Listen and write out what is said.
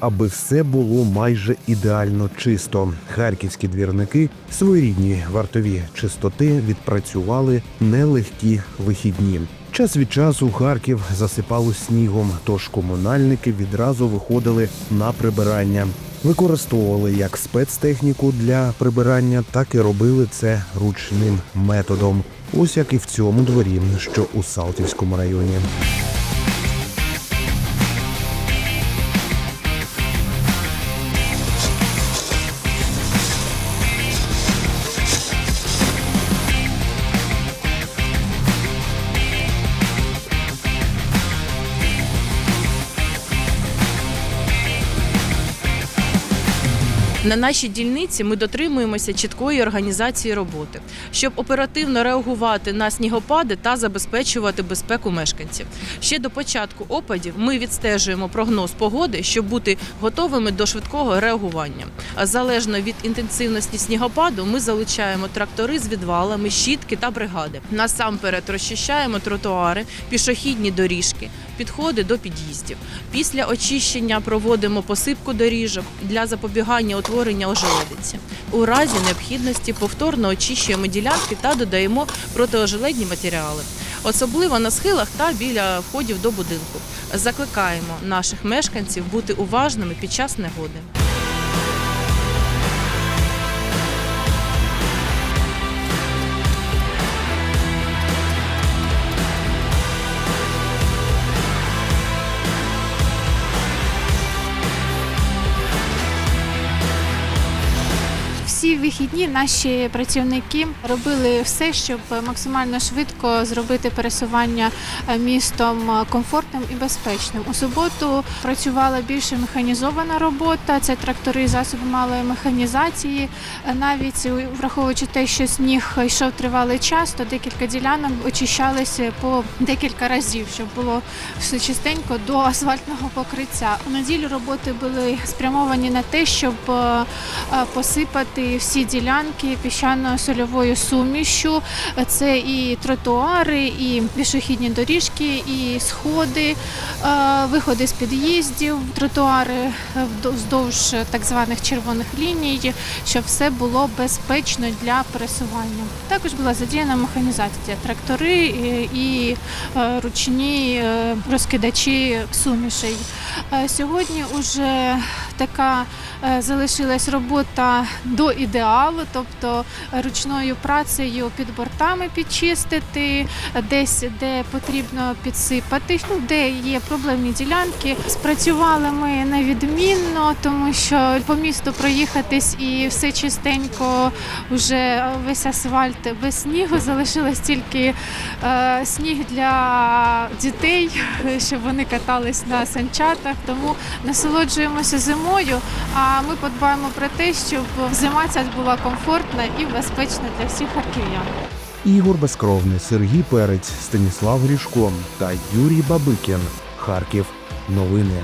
аби все було майже ідеально чисто. Харківські двірники своєрідні вартові чистоти відпрацювали нелегкі вихідні. Час від часу Харків засипало снігом, тож комунальники відразу виходили на прибирання. Використовували як спецтехніку для прибирання, так і робили це ручним методом. Ось як і в цьому дворі, що у Салтівському районі. На нашій дільниці ми дотримуємося чіткої організації роботи, щоб оперативно реагувати на снігопади та забезпечувати безпеку мешканців. Ще до початку опадів ми відстежуємо прогноз погоди, щоб бути готовими до швидкого реагування. Залежно від інтенсивності снігопаду, ми залучаємо трактори з відвалами, щітки та бригади. Насамперед розчищаємо тротуари, пішохідні доріжки, підходи до під'їздів. Після очищення проводимо посипку доріжок для запобігання утворення ожеледиці. У разі необхідності повторно очищуємо ділянки та додаємо протиожеледні матеріали. Особливо на схилах та біля входів до будинку. Закликаємо наших мешканців бути уважними під час негоди. Всі вихідні наші працівники робили все, щоб максимально швидко зробити пересування е, містом е, комфортним і безпечним. У суботу працювала більше механізована робота. Це трактори, засоби малої механізації. Е, Навіть враховуючи те, що сніг йшов тривалий час, то декілька ділянок очищалися по декілька разів, щоб було все чистенько до асфальтного покриття. У неділю роботи були спрямовані на те, щоб посипати всі ділянки піщано-сольовою сумішю. Це і тротуари, і пішохідні доріжки, і сходи, е, виходи з під'їздів, тротуари е, вздовж так званих червоних ліній, щоб все було безпечно для пересування. Також була задіяна механізація, трактори і, і е, ручні е, розкидачі сумішей. Е, Сьогодні вже така е, залишилась робота до ідеалу, тобто е, ручною працею під бортами підчистити, е, десь де потрібно підсипати, ну, де є проблемні ділянки. Спрацювали ми невідмінно, тому що по місту проїхатись і все чистенько, вже весь асфальт без снігу, залишилось тільки е, сніг для дітей, щоб вони катались на санчатах. Тому насолоджуємося зимою. А ми подбаємо про те, щоб зима ця була комфортна і безпечна для всіх харків'ян. Ігор Безкровний, Сергій Перець, Станіслав Грішко та Юрій Бабикін. Харків. Новини.